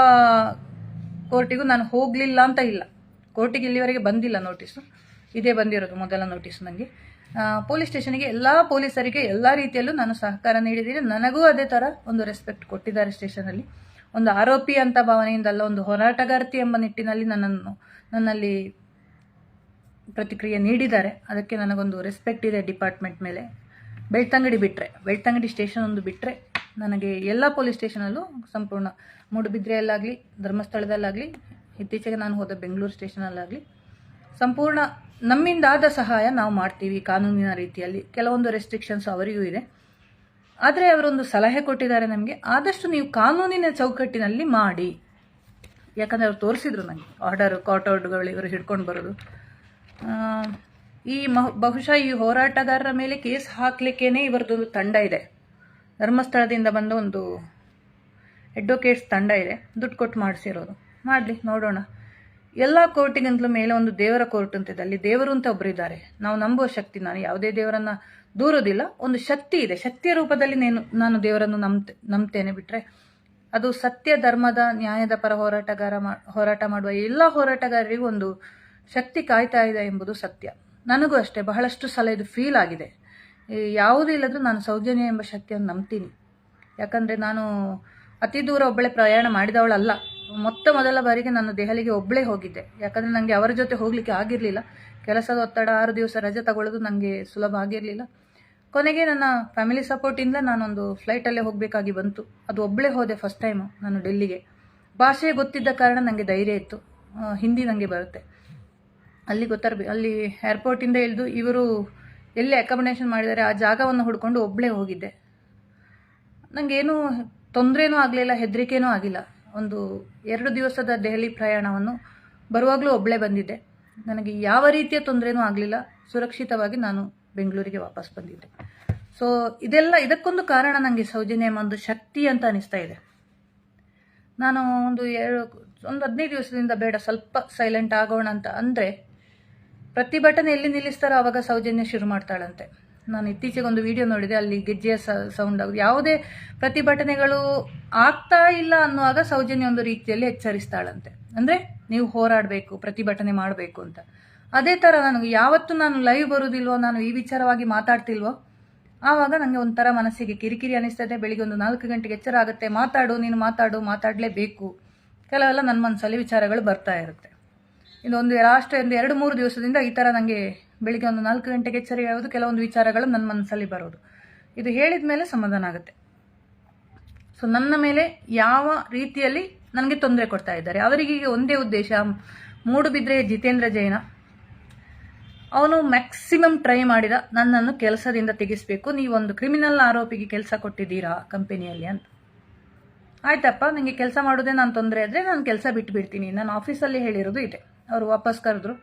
Speaker 1: ಕೋರ್ಟಿಗೂ ನಾನು ಹೋಗಲಿಲ್ಲ ಅಂತ ಇಲ್ಲ. ಕೋರ್ಟಿಗೆ ಇಲ್ಲಿವರೆಗೆ ಬಂದಿಲ್ಲ ನೋಟಿಸು. ಇದೇ ಬಂದಿರೋದು ಮೊದಲ ನೋಟಿಸ್ ನನಗೆ ಪೊಲೀಸ್ ಸ್ಟೇಷನ್ಗೆ ಎಲ್ಲ ಪೊಲೀಸರಿಗೆ ಎಲ್ಲ ರೀತಿಯಲ್ಲೂ ನಾನು ಸಹಕಾರ ನೀಡಿದ್ದೀನಿ. ನನಗೂ ಅದೇ ಥರ ಒಂದು ರೆಸ್ಪೆಕ್ಟ್ ಕೊಟ್ಟಿದ್ದಾರೆ ಸ್ಟೇಷನಲ್ಲಿ. ಒಂದು ಆರೋಪಿ ಅಂತ ಭಾವನೆಯಿಂದ ಅಲ್ಲ ಒಂದು ಹೋರಾಟಗಾರ್ತಿ ಎಂಬ ನಿಟ್ಟಿನಲ್ಲಿ ನನ್ನನ್ನು, ನನ್ನಲ್ಲಿ ಪ್ರತಿಕ್ರಿಯೆ ನೀಡಿದ್ದಾರೆ. ಅದಕ್ಕೆ ನನಗೊಂದು ರೆಸ್ಪೆಕ್ಟ್ ಇದೆ ಡಿಪಾರ್ಟ್ಮೆಂಟ್ ಮೇಲೆ. ಬೆಳ್ತಂಗಡಿ ಬಿಟ್ಟರೆ ಬೆಳ್ತಂಗಡಿ ಸ್ಟೇಷನ್ ಒಂದು ಬಿಟ್ಟರೆ ನನಗೆ ಎಲ್ಲ ಪೊಲೀಸ್ ಸ್ಟೇಷನಲ್ಲೂ ಸಂಪೂರ್ಣ ಮೂಡುಬಿದ್ರೆಯಲ್ಲಾಗಲಿ, ಧರ್ಮಸ್ಥಳದಲ್ಲಾಗಲಿ ಇತ್ತೀಚೆಗೆ ನಾನು ಹೋದ ಬೆಂಗಳೂರು ಸ್ಟೇಷನಲ್ಲಾಗಲಿ, ಸಂಪೂರ್ಣ ನಮ್ಮಿಂದಾದ ಸಹಾಯ ನಾವು ಮಾಡ್ತೀವಿ ಕಾನೂನಿನ ರೀತಿಯಲ್ಲಿ. ಕೆಲವೊಂದು ರೆಸ್ಟ್ರಿಕ್ಷನ್ಸ್ ಅವರಿಗೂ ಇದೆ. ಆದರೆ ಅವರೊಂದು ಸಲಹೆ ಕೊಟ್ಟಿದ್ದಾರೆ ನಮಗೆ, ಆದಷ್ಟು ನೀವು ಕಾನೂನಿನ ಚೌಕಟ್ಟಿನಲ್ಲಿ ಮಾಡಿ. ಯಾಕಂದರೆ ಅವ್ರು ತೋರಿಸಿದ್ರು ನನಗೆ ಆರ್ಡರ್ ಕಾಟ್ ಔಟ್ಗಳು ಇವರು ಹಿಡ್ಕೊಂಡು ಬರೋದು. ಈ ಮಹ, ಬಹುಶಃ ಈ ಹೋರಾಟಗಾರರ ಮೇಲೆ ಕೇಸ್ ಹಾಕಲಿಕ್ಕೇನೆ ಇವರದೊಂದು ತಂಡ ಇದೆ. ಧರ್ಮಸ್ಥಳದಿಂದ ಬಂದ ಒಂದು ಅಡ್ವೊಕೇಟ್ಸ್ ತಂಡ ಇದೆ, ದುಡ್ಡು ಕೊಟ್ಟು ಮಾಡಿಸಿರೋದು. ಮಾಡಲಿ, ನೋಡೋಣ. ಎಲ್ಲ ಕೋರ್ಟಿಗಿಂತಲೂ ಮೇಲೆ ಒಂದು ದೇವರ ಕೋರ್ಟ್ ಅಂತಿದೆ ಅಲ್ಲಿ ದೇವರು ಅಂತ ಒಬ್ಬರಿದ್ದಾರೆ ನಾವು ನಂಬುವ ಶಕ್ತಿ ನಾನು. ಯಾವುದೇ ದೇವರನ್ನು ದೂರೋದಿಲ್ಲ. ಒಂದು ಶಕ್ತಿ ಇದೆ. ಶಕ್ತಿಯ ರೂಪದಲ್ಲಿ ನೇನು ನಾನು ದೇವರನ್ನು ನಂಬ್ತೆ ನಂಬ್ತೇನೆ ಬಿಟ್ಟರೆ ಅದು ಸತ್ಯ, ಧರ್ಮದ, ನ್ಯಾಯದ ಪರ ಹೋರಾಟಗಾರ ಹೋರಾಟ ಮಾಡುವ ಎಲ್ಲ ಹೋರಾಟಗಾರರಿಗೂ ಒಂದು ಶಕ್ತಿ ಕಾಯ್ತಾ ಇದೆ ಎಂಬುದು ಸತ್ಯ. ನನಗೂ ಅಷ್ಟೇ. ಬಹಳಷ್ಟು ಸಲ ಇದು ಫೀಲ್ ಆಗಿದೆ. ಯಾವುದೂ ಇಲ್ಲದ್ರೂ ನಾನು ಸೌಜನ್ಯ ಎಂಬ ಶಕ್ತಿಯನ್ನು ನಂಬ್ತೀನಿ. ಯಾಕಂದರೆ ನಾನು ಅತಿ ದೂರ ಒಬ್ಬಳೆ ಪ್ರಯಾಣ ಮಾಡಿದವಳಲ್ಲ. ಮೊತ್ತ ಮೊದಲ ಬಾರಿಗೆ ನಾನು ದೆಹಲಿಗೆ ಒಬ್ಬಳೇ ಹೋಗಿದ್ದೆ. ಯಾಕಂದರೆ ನನಗೆ ಅವರ ಜೊತೆ ಹೋಗಲಿಕ್ಕೆ ಆಗಿರಲಿಲ್ಲ. ಕೆಲಸದ ಒತ್ತಡ ಆರು ದಿವಸ ರಜೆ ತಗೊಳ್ಳೋದು ನನಗೆ ಸುಲಭ ಆಗಿರಲಿಲ್ಲ. ಕೊನೆಗೆ ನನ್ನ ಫ್ಯಾಮಿಲಿ ಸಪೋರ್ಟಿಂದ ನಾನೊಂದು ಫ್ಲೈಟಲ್ಲೇ ಹೋಗಬೇಕಾಗಿ ಬಂತು. ಅದು ಒಬ್ಬಳೇ ಹೋದೆ ಫಸ್ಟ್ ಟೈಮು ನಾನು ಡೆಲ್ಲಿಗೆ. ಭಾಷೆ ಗೊತ್ತಿದ್ದ ಕಾರಣ ನನಗೆ ಧೈರ್ಯ ಇತ್ತು. ಹಿಂದಿ ನನಗೆ ಬರುತ್ತೆ. ಅಲ್ಲಿ ಗೊತ್ತಿರಬೇಕು ಅಲ್ಲಿ ಏರ್ಪೋರ್ಟಿಂದ ಇಳಿದು ಇವರು ಎಲ್ಲಿ ಅಕಾಮಿಡೇಷನ್ ಮಾಡಿದ್ದಾರೆ ಆ ಜಾಗವನ್ನು ಹುಡ್ಕೊಂಡು ಒಬ್ಬಳೇ ಹೋಗಿದ್ದೆ. ನನಗೇನು ತೊಂದರೆನೂ ಆಗಲಿಲ್ಲ, ಹೆದರಿಕೆನೂ ಆಗಿಲ್ಲ. ಒಂದು ಎರಡು ದಿವಸದ ದೆಹಲಿ ಪ್ರಯಾಣವನ್ನು ಬರುವಾಗಲೂ ಒಬ್ಬಳೇ ಬಂದಿದ್ದೆ. ನನಗೆ ಯಾವ ರೀತಿಯ ತೊಂದರೆನೂ ಆಗಲಿಲ್ಲ. ಸುರಕ್ಷಿತವಾಗಿ ನಾನು ಬೆಂಗಳೂರಿಗೆ ವಾಪಸ್ ಬಂದಿದ್ದೆ. ಸೊ ಇದೆಲ್ಲ, ಇದಕ್ಕೊಂದು ಕಾರಣ ನನಗೆ ಸೌಜನ್ಯ ಒಂದು ಶಕ್ತಿ ಅಂತ ಅನಿಸ್ತಾ ಇದೆ. ನಾನು ಒಂದು ಎರಡು ಒಂದು ಹದಿನೈದು ದಿವಸದಿಂದ ಬೇಡ, ಸ್ವಲ್ಪ ಸೈಲೆಂಟ್ ಆಗೋಣ ಅಂತ ಅಂದರೆ ಪ್ರತಿಭಟನೆ ಎಲ್ಲಿ ನಿಲ್ಲಿಸ್ತಾರೋ ಆವಾಗ ಸೌಜನ್ಯ ಶುರು ಮಾಡ್ತಾಳಂತೆ. ನಾನು ಇತ್ತೀಚೆಗೆ ಒಂದು ವಿಡಿಯೋ ನೋಡಿದೆ, ಅಲ್ಲಿ ಗೆಜ್ಜೆಯ ಸೌಂಡ್ ಆಗುದು ಯಾವುದೇ ಪ್ರತಿಭಟನೆಗಳು ಆಗ್ತಾ ಇಲ್ಲ ಅನ್ನುವಾಗ ಸೌಜನ್ಯ ಒಂದು ರೀತಿಯಲ್ಲಿ ಎಚ್ಚರಿಸ್ತಾಳಂತೆ. ಅಂದರೆ ನೀವು ಹೋರಾಡಬೇಕು, ಪ್ರತಿಭಟನೆ ಮಾಡಬೇಕು ಅಂತ. ಅದೇ ಥರ ನನಗೆ ಯಾವತ್ತು ನಾನು ಲೈವ್ ಬರೋದಿಲ್ವೋ, ನಾನು ಈ ವಿಚಾರವಾಗಿ ಮಾತಾಡ್ತಿಲ್ವೋ, ಆವಾಗ ನನಗೆ ಒಂಥರ ಮನಸ್ಸಿಗೆ ಕಿರಿಕಿರಿ ಅನಿಸ್ತದೆ. ಬೆಳಿಗ್ಗೆ ಒಂದು ನಾಲ್ಕು ಗಂಟೆಗೆ ಎಚ್ಚರ ಆಗುತ್ತೆ ಮಾತಾಡು, ನೀನು ಮಾತಾಡು, ಮಾತಾಡಲೇಬೇಕು. ಕೆಲವೆಲ್ಲ ನನ್ನ ಮನಸ್ಸಲ್ಲಿ ವಿಚಾರಗಳು ಬರ್ತಾ ಇರುತ್ತೆ. ಇನ್ನೊಂದು ಲಾಸ್ಟ್ ಒಂದು ಎರಡು ಮೂರು ದಿವಸದಿಂದ ಈ ಥರ ನನಗೆ ಬೆಳಿಗ್ಗೆ ಒಂದು ನಾಲ್ಕು ಗಂಟೆಗೆ ಎಚ್ಚರಿಕೆ ಆಗೋದು, ಕೆಲವೊಂದು ವಿಚಾರಗಳು ನನ್ನ ಮನಸ್ಸಲ್ಲಿ ಬರೋದು. ಇದು ಹೇಳಿದ ಮೇಲೆ ಸಮಾಧಾನ ಆಗುತ್ತೆ. ಸೊ ನನ್ನ ಮೇಲೆ ಯಾವ ರೀತಿಯಲ್ಲಿ ನನಗೆ ತೊಂದರೆ ಕೊಡ್ತಾ ಇದ್ದಾರೆ. ಅವರಿಗೆ ಒಂದೇ ಉದ್ದೇಶ ಮೂಡುಬಿದ್ರೆ ಜಿತೇಂದ್ರ ಜೈನ. ಅವನು ಮ್ಯಾಕ್ಸಿಮಮ್ ಟ್ರೈ ಮಾಡಿದ ನನ್ನನ್ನು ಕೆಲಸದಿಂದ ತೆಗೆಸಬೇಕು. ನೀವೊಂದು ಕ್ರಿಮಿನಲ್ ಆರೋಪಿಗೆ ಕೆಲಸ ಕೊಟ್ಟಿದ್ದೀರಾ ಕಂಪನಿಯಲ್ಲಿ ಅಂತ. ಆಯ್ತಪ್ಪ ನನಗೆ ಕೆಲಸ ಮಾಡೋದೇ ನಾನು ತೊಂದರೆ ಆದರೆ ನಾನು ಕೆಲಸ ಬಿಟ್ಬಿಡ್ತೀನಿ. ನಾನು ಆಫೀಸಲ್ಲಿ ಹೇಳಿರೋದು ಇದೆ. ಅವರು ವಾಪಸ್ ಕರೆದ್ರು.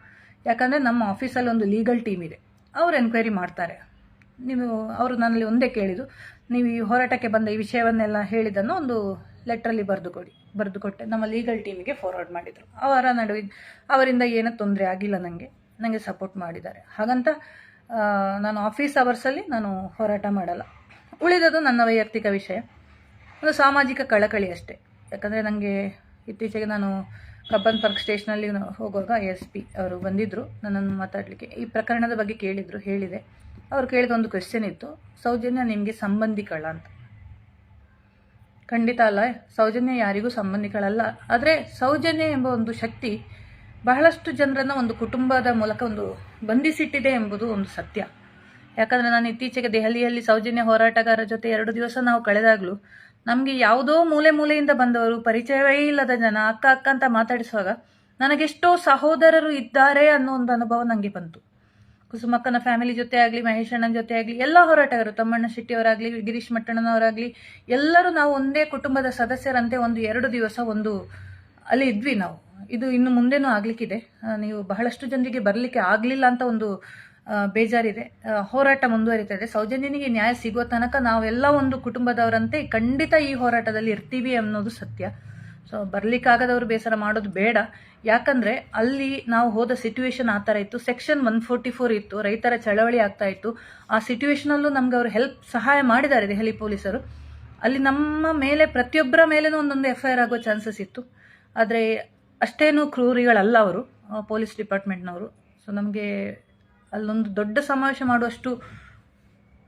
Speaker 1: ಯಾಕಂದರೆ ನಮ್ಮ ಆಫೀಸಲ್ಲಿ ಒಂದು ಲೀಗಲ್ ಟೀಮ್ ಇದೆ. ಅವರು ಎನ್ಕ್ವೈರಿ ಮಾಡ್ತಾರೆ. ನೀವು, ಅವರು ನನ್ನಲ್ಲಿ ಒಂದೇ ಕೇಳಿದ್ದು ನೀವು ಈ ಹೋರಾಟಕ್ಕೆ ಬಂದ ಈ ವಿಷಯವನ್ನೆಲ್ಲ ಹೇಳಿದ್ದನ್ನು ಒಂದು ಲೆಟ್ರಲ್ಲಿ ಬರೆದು ಕೊಡಿ. ಬರೆದು ಕೊಟ್ಟೆ ನಮ್ಮ ಲೀಗಲ್ ಟೀಮಿಗೆ ಫಾರ್ವರ್ಡ್ ಮಾಡಿದರು. ಅವರ ನಡುವೆ ಅವರಿಂದ ಏನೂ ತೊಂದರೆ ಆಗಿಲ್ಲ ನನಗೆ ನನಗೆ ಸಪೋರ್ಟ್ ಮಾಡಿದ್ದಾರೆ. ಹಾಗಂತ ನಾನು ಆಫೀಸ್ ಅವರ್ಸಲ್ಲಿ ನಾನು ಹೋರಾಟ ಮಾಡಲ್ಲ. ಉಳಿದದು ನನ್ನ ವೈಯಕ್ತಿಕ ವಿಷಯ. ಒಂದು ಸಾಮಾಜಿಕ ಕಳಕಳಿ ಅಷ್ಟೇ. ಯಾಕಂದರೆ ನನಗೆ ಇತ್ತೀಚೆಗೆ ನಾನು ಕಬ್ಬನ್ ಪಾರ್ಕ್ ಸ್ಟೇಷನಲ್ಲಿ ಹೋಗುವಾಗ ಎಸ್ ಪಿ ಅವರು ಬಂದಿದ್ದರು ನನ್ನನ್ನು ಮಾತಾಡಲಿಕ್ಕೆ. ಈ ಪ್ರಕರಣದ ಬಗ್ಗೆ ಕೇಳಿದರು, ಹೇಳಿದೆ. ಅವ್ರು ಕೇಳಿದ ಒಂದು ಕ್ವೆಶ್ಚನ್ ಇತ್ತು. ಸೌಜನ್ಯ ನಿಮಗೆ ಸಂಬಂಧಿಕಳ ಅಂತ. ಖಂಡಿತ ಅಲ್ಲ, ಸೌಜನ್ಯ ಯಾರಿಗೂ ಸಂಬಂಧಿಕಳಲ್ಲ. ಆದರೆ ಸೌಜನ್ಯ ಎಂಬ ಒಂದು ಶಕ್ತಿ ಬಹಳಷ್ಟು ಜನರನ್ನು ಒಂದು ಕುಟುಂಬದ ಮೂಲಕ ಒಂದು ಬಂಧಿಸಿಟ್ಟಿದೆ ಎಂಬುದು ಒಂದು ಸತ್ಯ. ಯಾಕಂದರೆ ನಾನು ಇತ್ತೀಚೆಗೆ ದೆಹಲಿಯಲ್ಲಿ ಸೌಜನ್ಯ ಹೋರಾಟಗಾರರ ಜೊತೆ ಎರಡು ದಿವಸ ನಾವು ಕಳೆದಾಗಲೂ ನಮಗೆ ಯಾವುದೋ ಮೂಲೆ ಮೂಲೆಯಿಂದ ಬಂದವರು, ಪರಿಚಯವೇ ಇಲ್ಲದ ಜನ, ಅಕ್ಕ ಅಕ್ಕ ಅಂತ ಮಾತಾಡಿಸುವಾಗ ನನಗೆಷ್ಟೋ ಸಹೋದರರು ಇದ್ದಾರೆ ಅನ್ನೋ ಒಂದು ಅನುಭವ ನನಗೆ ಬಂತು. ಕುಸುಮಕ್ಕನ ಫ್ಯಾಮಿಲಿ ಜೊತೆ ಆಗಲಿ ಮಹೇಶಣ್ಣನ ಜೊತೆ ಆಗಲಿ, ಎಲ್ಲ ಹೋರಾಟಗಾರರು, ತಮ್ಮಣ್ಣ ಶೆಟ್ಟಿಯವರಾಗಲಿ, ಗಿರೀಶ್ ಮಟ್ಟಣ್ಣನವರಾಗಲಿ, ಎಲ್ಲರೂ ನಾವು ಒಂದೇ ಕುಟುಂಬದ ಸದಸ್ಯರಂತೆ ಒಂದು ಎರಡು ದಿವಸ ಒಂದು ಅಲ್ಲಿ ಇದ್ವಿ ನಾವು. ಇದು ಇನ್ನು ಮುಂದೆನೂ ಆಗ್ಲಿಕ್ಕಿದೆ. ನೀವು ಬಹಳಷ್ಟು ಜನರಿಗೆ ಬರಲಿಕ್ಕೆ ಆಗಲಿಲ್ಲ ಅಂತ ಒಂದು ಬೇಜಾರಿದೆ. ಹೋರಾಟ ಹೋರಾಟ ಮುಂದುವರಿತದೆ. ಸೌಜನ್ಯನಿಗೆ ನ್ಯಾಯ ಸಿಗೋ ತನಕ ನಾವೆಲ್ಲ ಒಂದು ಕುಟುಂಬದವರಂತೆ ಖಂಡಿತ ಈ ಹೋರಾಟದಲ್ಲಿ ಇರ್ತೀವಿ ಅನ್ನೋದು ಸತ್ಯ. ಸೊ, ಬರ್ಲಿಕ್ಕಾಗದವರು ಬೇಸರ ಮಾಡೋದು ಬೇಡ. ಯಾಕಂದ್ರೆ ಅಲ್ಲಿ ನಾವು ಹೋದ ಸಿಚುವೇಶನ್ ಆ ಥರ ಇತ್ತು. ಸೆಕ್ಷನ್ ಒನ್ ಫೋರ್ಟಿ ಫೋರ್ ಇತ್ತು. ರೈತರ ಚಳವಳಿ ಆಗ್ತಾ ಇತ್ತು. ಆ ಸಿಚುವೇಶನಲ್ಲೂ ನಮ್ಗೆ ಅವರು ಹೆಲ್ಪ್ ಸಹಾಯ ಮಾಡಿದ್ದಾರೆ ದೆಹಲಿ ಪೊಲೀಸರು. ಅಲ್ಲಿ ನಮ್ಮ ಮೇಲೆ, ಪ್ರತಿಯೊಬ್ಬರ ಮೇಲೇನೂ ಒಂದೊಂದು ಎಫ್ ಐ ಆಗೋ ಚಾನ್ಸಸ್ ಇತ್ತು. ಆದರೆ ಅಷ್ಟೇನು ಕ್ರೂರಿಗಳಲ್ಲ ಅವರು ಪೊಲೀಸ್ ಡಿಪಾರ್ಟ್ಮೆಂಟ್ನವರು. ಸೊ, ನಮಗೆ ಅಲ್ಲೊಂದು ದೊಡ್ಡ ಸಮಾವೇಶ ಮಾಡುವಷ್ಟು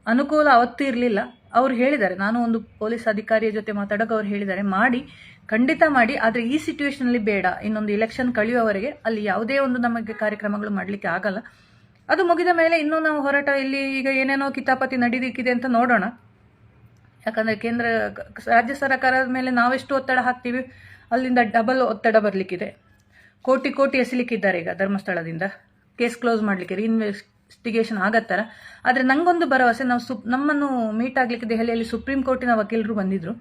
Speaker 1: ಅನುಕೂಲ ಅವತ್ತು ಇರಲಿಲ್ಲ. ಅವ್ರು ಹೇಳಿದ್ದಾರೆ, ನಾನು ಒಂದು ಪೊಲೀಸ್ ಅಧಿಕಾರಿಯ ಜೊತೆ ಮಾತಾಡೋಕೆ ಅವ್ರು ಹೇಳಿದ್ದಾರೆ, ಮಾಡಿ, ಖಂಡಿತ ಮಾಡಿ, ಆದರೆ ಈ ಸಿಚುವೇಶನಲ್ಲಿ ಬೇಡ. ಇನ್ನೊಂದು ಇಲೆಕ್ಷನ್ ಕಳೆಯುವವರೆಗೆ ಅಲ್ಲಿ ಯಾವುದೇ ಒಂದು ನಮಗೆ ಕಾರ್ಯಕ್ರಮಗಳು ಮಾಡಲಿಕ್ಕೆ ಆಗಲ್ಲ. ಅದು ಮುಗಿದ ಮೇಲೆ ಇನ್ನೂ ನಾವು ಹೋರಾಟ, ಇಲ್ಲಿ ಈಗ ಏನೇನೋ ಕಿತಾಪತಿ ನಡೀಲಿಕ್ಕಿದೆ ಅಂತ ನೋಡೋಣ. ಯಾಕಂದರೆ ಕೇಂದ್ರ, ರಾಜ್ಯ ಸರ್ಕಾರದ ಮೇಲೆ ನಾವೆಷ್ಟು ಒತ್ತಡ ಹಾಕ್ತೀವಿ, ಅಲ್ಲಿಂದ ಡಬಲ್ ಒತ್ತಡ ಬರಲಿಕ್ಕಿದೆ. ಕೋಟಿ ಕೋಟಿ ಎಸಲಿಕ್ಕಿದ್ದಾರೆ ಈಗ ಧರ್ಮಸ್ಥಳದಿಂದ. ಕೇಸ್ ಕ್ಲೋಸ್ ಮಾಡಲಿಕ್ಕೆ ರೀಇನ್ವೆಸ್ಟಿಗೇಷನ್ ಆಗತ್ತಾರ. ಆದರೆ ನಂಗೊಂದು ಭರವಸೆ, ನಾವು ಸುಪ್, ನಮ್ಮನ್ನು ಮೀಟ್ ಆಗಲಿಕ್ಕೆ ದೆಹಲಿಯಲ್ಲಿ ಸುಪ್ರೀಂ ಕೋರ್ಟಿನ ವಕೀಲರು ಬಂದಿದ್ದರು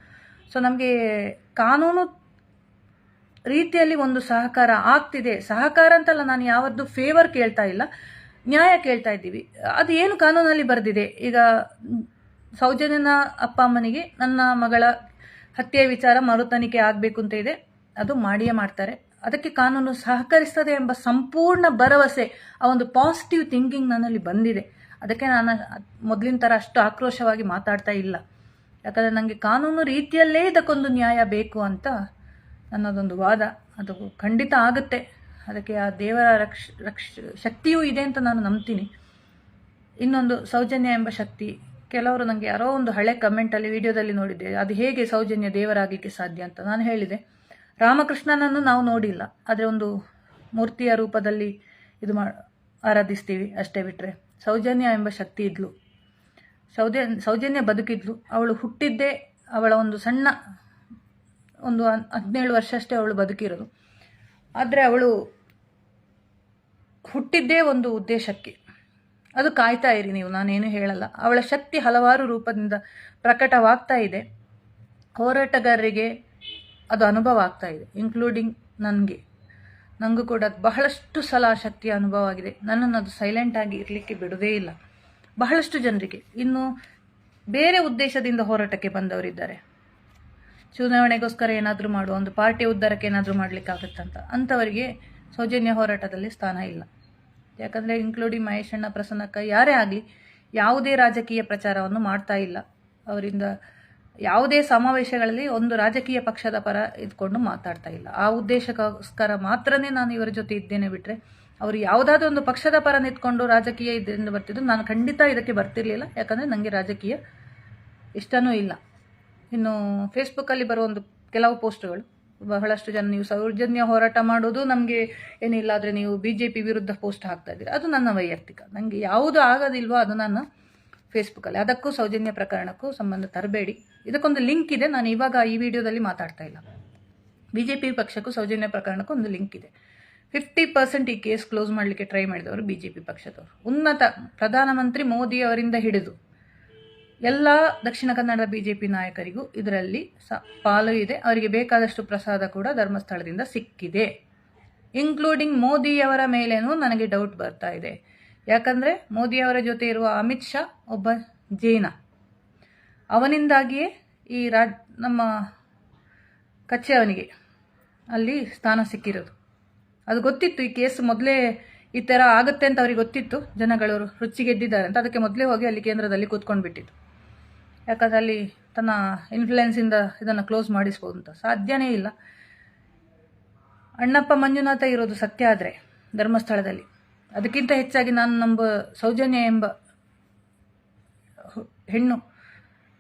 Speaker 1: ಸೊ ನಮಗೆ ಕಾನೂನು ರೀತಿಯಲ್ಲಿ ಒಂದು ಸಹಕಾರ ಆಗ್ತಿದೆ. ಸಹಕಾರ ಅಂತಲ್ಲ ನಾನು ಯಾವ್ದು ಫೇವರ್ ಕೇಳ್ತಾ ಇಲ್ಲ, ನ್ಯಾಯ ಕೇಳ್ತಾ ಇದ್ದೀವಿ. ಅದು ಏನು ಕಾನೂನಲ್ಲಿ ಬರೆದಿದೆ? ಈಗ ಸೌಜನ್ಯನ ಅಪ್ಪ ಅಮ್ಮನಿಗೆ ನನ್ನ ಮಗಳ ಹತ್ಯೆ ವಿಚಾರ ಮರು ತನಿಖೆ ಆಗಬೇಕು ಅಂತ ಇದೆ. ಅದು ಮಾಡಿಯೇ ಮಾಡ್ತಾರೆ. ಅದಕ್ಕೆ ಕಾನೂನು ಸಹಕರಿಸ್ತದೆ ಎಂಬ ಸಂಪೂರ್ಣ ಭರವಸೆ ಆ ಒಂದು ಪಾಸಿಟಿವ್ ಥಿಂಕಿಂಗ್ ನನ್ನಲ್ಲಿ ಬಂದಿದೆ. ಅದಕ್ಕೆ ನಾನು ಮೊದಲಿನ ಥರ ಅಷ್ಟು ಆಕ್ರೋಶವಾಗಿ ಮಾತಾಡ್ತಾ ಇಲ್ಲ. ಯಾಕಂದರೆ ನನಗೆ ಕಾನೂನು ರೀತಿಯಲ್ಲೇ ಇದಕ್ಕೊಂದು ನ್ಯಾಯ ಬೇಕು ಅಂತ ನನ್ನದೊಂದು ವಾದ. ಅದು ಖಂಡಿತ ಆಗುತ್ತೆ. ಅದಕ್ಕೆ ಆ ದೇವರ ರಕ್ಷ ರಕ್ಷ, ಶಕ್ತಿಯೂ ಇದೆ ಅಂತ ನಾನು ನಂಬ್ತೀನಿ. ಇನ್ನೊಂದು ಸೌಜನ್ಯ ಎಂಬ ಶಕ್ತಿ. ಕೆಲವರು ನನಗೆ ಯಾರೋ ಒಂದು ಹಳೆ ಕಮೆಂಟಲ್ಲಿ ವಿಡಿಯೋದಲ್ಲಿ ನೋಡಿದ್ದೆ. ಅದು ಹೇಗೆ ಸೌಜನ್ಯ ದೇವರಾಗಲಿಕ್ಕೆ ಸಾಧ್ಯ ಅಂತ ನಾನು ಹೇಳಿದೆ. ರಾಮಕೃಷ್ಣನನ್ನು ನಾವು ನೋಡಿಲ್ಲ. ಆದರೆ ಒಂದು ಮೂರ್ತಿಯ ರೂಪದಲ್ಲಿ ಇದು ಮಾ, ಆರಾಧಿಸ್ತೀವಿ ಅಷ್ಟೇ ಬಿಟ್ಟರೆ ಸೌಜನ್ಯ ಎಂಬ ಶಕ್ತಿ ಇದ್ಲು. ಸೌಜ, ಸೌಜನ್ಯ ಬದುಕಿದ್ಲು. ಅವಳು ಹುಟ್ಟಿದ್ದೇ ಅವಳ ಒಂದು ಸಣ್ಣ ಒಂದು ಹದಿನೇಳು ವರ್ಷ ಅಷ್ಟೇ ಅವಳು ಬದುಕಿರೋದು. ಆದರೆ ಅವಳು ಹುಟ್ಟಿದ್ದೇ ಒಂದು ಉದ್ದೇಶಕ್ಕೆ. ಅದು ಕಾಯ್ತಾ ಇರಿ ನೀವು, ನಾನೇನು ಹೇಳಲ್ಲ. ಅವಳ ಶಕ್ತಿ ಹಲವಾರು ರೂಪದಿಂದ ಪ್ರಕಟವಾಗ್ತಾ ಇದೆ. ಹೋರಾಟಗಾರರಿಗೆ ಅದು ಅನುಭವ ಆಗ್ತಾ ಇದೆ ಇನ್ಕ್ಲೂಡಿಂಗ್ ನನಗೆ. ನನಗೂ ಕೂಡ ಬಹಳಷ್ಟು ಸಲ ಶಕ್ತಿಯ ಅನುಭವ ಆಗಿದೆ. ನನ್ನನ್ನು ಅದು ಸೈಲೆಂಟ್ ಆಗಿ ಇರಲಿಕ್ಕೆ ಬಿಡೋದೇ ಇಲ್ಲ. ಬಹಳಷ್ಟು ಜನರಿಗೆ. ಇನ್ನು ಬೇರೆ ಉದ್ದೇಶದಿಂದ ಹೋರಾಟಕ್ಕೆ ಬಂದವರಿದ್ದಾರೆ. ಚುನಾವಣೆಗೋಸ್ಕರ ಏನಾದರೂ ಮಾಡುವ ಒಂದು ಪಾರ್ಟಿ ಉದ್ಧಾರಕ್ಕೆ ಏನಾದರೂ ಮಾಡಲಿಕ್ಕಾಗತ್ತಂತ ಅಂಥವರಿಗೆ ಸೌಜನ್ಯ ಹೋರಾಟದಲ್ಲಿ ಸ್ಥಾನ ಇಲ್ಲ. ಯಾಕಂದರೆ ಇನ್ಕ್ಲೂಡಿಂಗ್ ಮಹೇಶಣ್ಣ ಪ್ರಸನ್ನಕ್ಕ ಯಾರೇ ಆಗಲಿ ಯಾವುದೇ ರಾಜಕೀಯ ಪ್ರಚಾರವನ್ನು ಮಾಡ್ತಾ ಇಲ್ಲ. ಅವರಿಂದ ಯಾವುದೇ ಸಮಾವೇಶಗಳಲ್ಲಿ ಒಂದು ರಾಜಕೀಯ ಪಕ್ಷದ ಪರ ಇದ್ಕೊಂಡು ಮಾತಾಡ್ತಾ ಇಲ್ಲ. ಆ ಉದ್ದೇಶಕ್ಕೋಸ್ಕರ ಮಾತ್ರನೇ ನಾನು ಇವರ ಜೊತೆ ಇದ್ದೇನೆ ಬಿಟ್ಟರೆ ಅವರು ಯಾವುದಾದ್ರೂ ಒಂದು ಪಕ್ಷದ ಪರ ನಿಂತ್ಕೊಂಡು ರಾಜಕೀಯ ಇದರಿಂದ ಬರ್ತಿದ್ರು ನಾನು ಖಂಡಿತ ಇದಕ್ಕೆ ಬರ್ತಿರ್ಲಿಲ್ಲ. ಯಾಕಂದರೆ ನನಗೆ ರಾಜಕೀಯ ಇಷ್ಟನೂ ಇಲ್ಲ. ಇನ್ನು ಫೇಸ್ಬುಕ್ಕಲ್ಲಿ ಬರೋ ಒಂದು ಕೆಲವು ಪೋಸ್ಟ್ಗಳು, ಬಹಳಷ್ಟು ಜನ ನೀವು ಸೌರ್ಜನ್ಯ ಹೋರಾಟ ಮಾಡೋದು ನಮಗೆ ಏನಿಲ್ಲ, ಆದರೆ ನೀವು ಬಿ ಜೆ ಪಿ ವಿರುದ್ಧ ಪೋಸ್ಟ್ ಹಾಕ್ತಾ ಇದ್ದೀರಿ. ಅದು ನನ್ನ ವೈಯಕ್ತಿಕ. ನನಗೆ ಯಾವುದು ಆಗೋದಿಲ್ವೋ ಅದು ನಾನು ಫೇಸ್ಬುಕ್ಕಲ್ಲಿ. ಅದಕ್ಕೂ ಸೌಜನ್ಯ ಪ್ರಕರಣಕ್ಕೂ ಸಂಬಂಧ ತರಬೇಡಿ. ಇದಕ್ಕೊಂದು ಲಿಂಕ್ ಇದೆ. ನಾನು ಇವಾಗ ಈ ವಿಡಿಯೋದಲ್ಲಿ ಮಾತಾಡ್ತಾ ಇಲ್ಲ. ಬಿ ಜೆ ಪಿ ಪಕ್ಷಕ್ಕೂ ಸೌಜನ್ಯ ಪ್ರಕರಣಕ್ಕೂ ಒಂದು ಲಿಂಕ್ ಇದೆ. ಫಿಫ್ಟಿ ಪರ್ಸೆಂಟ್ ಈ ಕೇಸ್ ಕ್ಲೋಸ್ ಮಾಡಲಿಕ್ಕೆ ಟ್ರೈ ಮಾಡಿದವರು ಬಿ ಜೆ ಪಿ ಪಕ್ಷದವರು. ಉನ್ನತ ಪ್ರಧಾನಮಂತ್ರಿ ಮೋದಿ ಅವರಿಂದ ಹಿಡಿದು ಎಲ್ಲ ದಕ್ಷಿಣ ಕನ್ನಡ ಪಿ ನಾಯಕರಿಗೂ ಇದರಲ್ಲಿ ಸ ಪಾಲು ಇದೆ. ಅವರಿಗೆ ಬೇಕಾದಷ್ಟು ಪ್ರಸಾದ ಕೂಡ ಧರ್ಮಸ್ಥಳದಿಂದ ಸಿಕ್ಕಿದೆ. ಇನ್ಕ್ಲೂಡಿಂಗ್ ಮೋದಿಯವರ ಮೇಲೇನೂ ನನಗೆ ಡೌಟ್ ಬರ್ತಾ ಇದೆ. ಯಾಕಂದರೆ ಮೋದಿಯವರ ಜೊತೆ ಇರುವ ಅಮಿತ್ ಶಾ ಒಬ್ಬ ಜೈನ. ಅವನಿಂದಾಗಿಯೇ ಈ ರಾಜ್, ನಮ್ಮ ಕಚ್ಚೆ ಅವನಿಗೆ ಅಲ್ಲಿ ಸ್ಥಾನ ಸಿಕ್ಕಿರೋದು. ಅದು ಗೊತ್ತಿತ್ತು, ಈ ಕೇಸ್ ಮೊದಲೇ ಈ ಥರ ಆಗುತ್ತೆ ಅಂತ ಅವ್ರಿಗೆ ಗೊತ್ತಿತ್ತು. ಜನಗಳು ರುಚಿಗೆದ್ದಿದ್ದಾರೆ ಅಂತ. ಅದಕ್ಕೆ ಮೊದಲೇ ಹೋಗಿ ಅಲ್ಲಿ ಕೇಂದ್ರದಲ್ಲಿ ಕೂತ್ಕೊಂಡು ಬಿಟ್ಟಿತ್ತು ಯಾಕಂದ್ರೆ ಅಲ್ಲಿ ತನ್ನ ಇನ್ಫ್ಲುಯೆನ್ಸಿಂದ ಇದನ್ನು ಕ್ಲೋಸ್ ಮಾಡಿಸ್ಬೋದು ಅಂತ. ಸಾಧ್ಯನೇ ಇಲ್ಲ. ಅಣ್ಣಪ್ಪ ಮಂಜುನಾಥ ಇರೋದು ಸತ್ಯ ಆದರೆ ಧರ್ಮಸ್ಥಳದಲ್ಲಿ. ಅದಕ್ಕಿಂತ ಹೆಚ್ಚಾಗಿ ನಾನು ನಮ್ಮ ಸೌಜನ್ಯ ಎಂಬ ಹೆಣ್ಣು.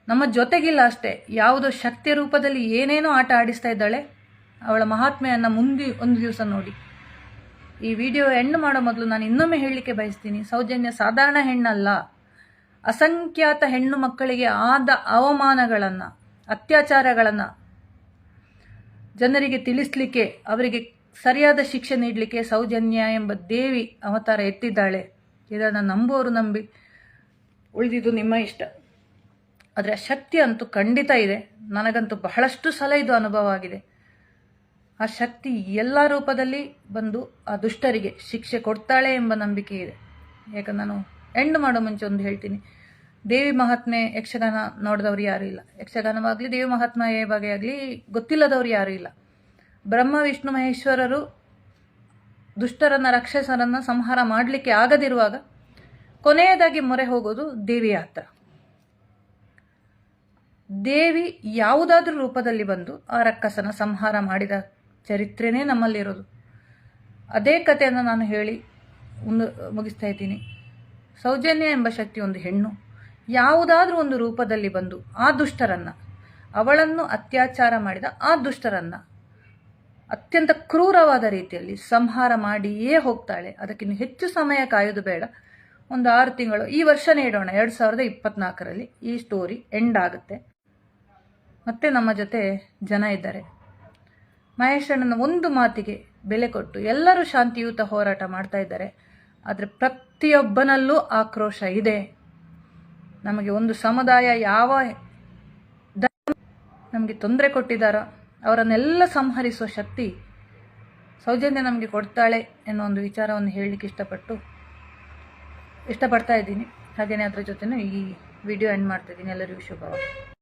Speaker 1: ನಮ್ಮ ಜೊತೆಗಿಲ್ಲ ಅಷ್ಟೇ. ಯಾವುದೋ ಶಕ್ತಿಯ ರೂಪದಲ್ಲಿ ಏನೇನೋ ಆಟ ಆಡಿಸ್ತಾ ಇದ್ದಾಳೆ. ಅವಳ ಮಹಾತ್ಮೆಯನ್ನು ಮುಂದೆ, ಒಂದು ದಿವಸ ನೋಡಿ. ಈ ವಿಡಿಯೋ ಎಂಡ್ ಮಾಡೋ ಮೊದಲು ನಾನು ಇನ್ನೊಮ್ಮೆ ಹೇಳಲಿಕ್ಕೆ ಬಯಸ್ತೀನಿ. ಸೌಜನ್ಯ ಸಾಧಾರಣ ಹೆಣ್ಣಲ್ಲ. ಅಸಂಖ್ಯಾತ ಹೆಣ್ಣು ಮಕ್ಕಳಿಗೆ ಆದ ಅವಮಾನಗಳನ್ನು, ಅತ್ಯಾಚಾರಗಳನ್ನು ಜನರಿಗೆ ತಿಳಿಸ್ಲಿಕ್ಕೆ, ಅವರಿಗೆ ಸರಿಯಾದ ಶಿಕ್ಷೆ ನೀಡಲಿಕ್ಕೆ ಸೌಜನ್ಯ ಎಂಬ ದೇವಿ ಅವತಾರ ಎತ್ತಿದ್ದಾಳೆ. ಇದನ್ನು ನಂಬುವವರು ನಂಬಿ ಉಳಿದಿದ್ದು ನಿಮ್ಮ ಇಷ್ಟ. ಆದರೆ ಆ ಶಕ್ತಿ ಅಂತೂ ಖಂಡಿತ ಇದೆ. ನನಗಂತೂ ಬಹಳಷ್ಟು ಸಲ ಇದು ಅನುಭವ ಆಗಿದೆ. ಆ ಶಕ್ತಿ ಎಲ್ಲ ರೂಪದಲ್ಲಿ ಬಂದು ಆ ದುಷ್ಟರಿಗೆ ಶಿಕ್ಷೆ ಕೊಡ್ತಾಳೆ ಎಂಬ ನಂಬಿಕೆ ಇದೆ. ಯಾಕಂದ್ರೆ ನಾನು ಎಂಡ್ ಮಾಡೋ ಮುಂಚೆ ಒಂದು ಹೇಳ್ತೀನಿ. ದೇವಿ ಮಹಾತ್ಮೆ ಯಕ್ಷಗಾನ ನೋಡಿದವ್ರು ಯಾರೂ ಇಲ್ಲ. ಯಕ್ಷಗಾನವಾಗಲಿ ದೇವಿ ಮಹಾತ್ಮೆಯ ಬಗ್ಗೆ ಆಗಲಿ ಗೊತ್ತಿಲ್ಲದವರು ಯಾರೂ ಇಲ್ಲ. ಬ್ರಹ್ಮ, ವಿಷ್ಣು, ಮಹೇಶ್ವರರು ದುಷ್ಟರನ್ನ, ರಕ್ಷಸರನ್ನು ಸಂಹಾರ ಮಾಡಲಿಕ್ಕೆ ಆಗದಿರುವಾಗ ಕೊನೆಯದಾಗಿ ಮೊರೆ ಹೋಗೋದು ದೇವಿಯ ಹತ್ರ. ದೇವಿ ಯಾವುದಾದ್ರೂ ರೂಪದಲ್ಲಿ ಬಂದು ಆ ರಕ್ಕಸನ ಸಂಹಾರ ಮಾಡಿದ ಚರಿತ್ರೆನೇ ನಮ್ಮಲ್ಲಿರೋದು. ಅದೇ ಕಥೆಯನ್ನು ನಾನು ಹೇಳಿ ಒಂದು ಮುಗಿಸ್ತಾ ಇದ್ದೀನಿ. ಸೌಜನ್ಯ ಎಂಬ ಶಕ್ತಿ ಒಂದು ಹೆಣ್ಣು. ಯಾವುದಾದ್ರೂ ಒಂದು ರೂಪದಲ್ಲಿ ಬಂದು ಆ ದುಷ್ಟರನ್ನ, ಅವಳನ್ನು ಅತ್ಯಾಚಾರ ಮಾಡಿದ ಆ ದುಷ್ಟರನ್ನ ಅತ್ಯಂತ ಕ್ರೂರವಾದ ರೀತಿಯಲ್ಲಿ ಸಂಹಾರ ಮಾಡಿಯೇ ಹೋಗ್ತಾಳೆ. ಅದಕ್ಕಿನ್ನು ಹೆಚ್ಚು ಸಮಯ ಕಾಯೋದು ಬೇಡ. ಒಂದು ಆರು ತಿಂಗಳು, ಈ ವರ್ಷನೇ ಇಡೋಣ ಎರಡು ಸಾವಿರದ ಇಪ್ಪತ್ನಾಲ್ಕರಲ್ಲಿ ಈ ಸ್ಟೋರಿ ಎಂಡ್ ಆಗುತ್ತೆ. ಮತ್ತೆ ನಮ್ಮ ಜೊತೆ ಜನ ಇದ್ದಾರೆ. ಮಹೇಶಣ್ಣನ ಒಂದು ಮಾತಿಗೆ ಬೆಲೆ ಕೊಟ್ಟು ಎಲ್ಲರೂ ಶಾಂತಿಯುತ ಹೋರಾಟ ಮಾಡ್ತಾ ಇದ್ದಾರೆ. ಆದರೆ ಪ್ರತಿಯೊಬ್ಬನಲ್ಲೂ ಆಕ್ರೋಶ ಇದೆ. ನಮಗೆ ಒಂದು ಸಮುದಾಯ ಯಾವ ನಮಗೆ ತೊಂದರೆ ಕೊಟ್ಟಿದ್ದಾರೋ ಅವರನ್ನೆಲ್ಲ ಸಂಹರಿಸುವ ಶಕ್ತಿ ಸೌಜನ್ಯ ನಮಗೆ ಕೊಡ್ತಾಳೆ ಅನ್ನೋ ಒಂದು ವಿಚಾರವನ್ನು ಹೇಳಲಿಕ್ಕೆ ಇಷ್ಟಪಟ್ಟು ಇಷ್ಟಪಡ್ತಾ ಇದ್ದೀನಿ. ಹಾಗೆಯೇ ಅದರ ಜೊತೆನೂ ಈ ವಿಡಿಯೋ ಎಂಡ್ ಮಾಡ್ತಾ ಇದ್ದೀನಿ. ಎಲ್ಲರಿಗೂ ಶುಭವಾಗಲಿ.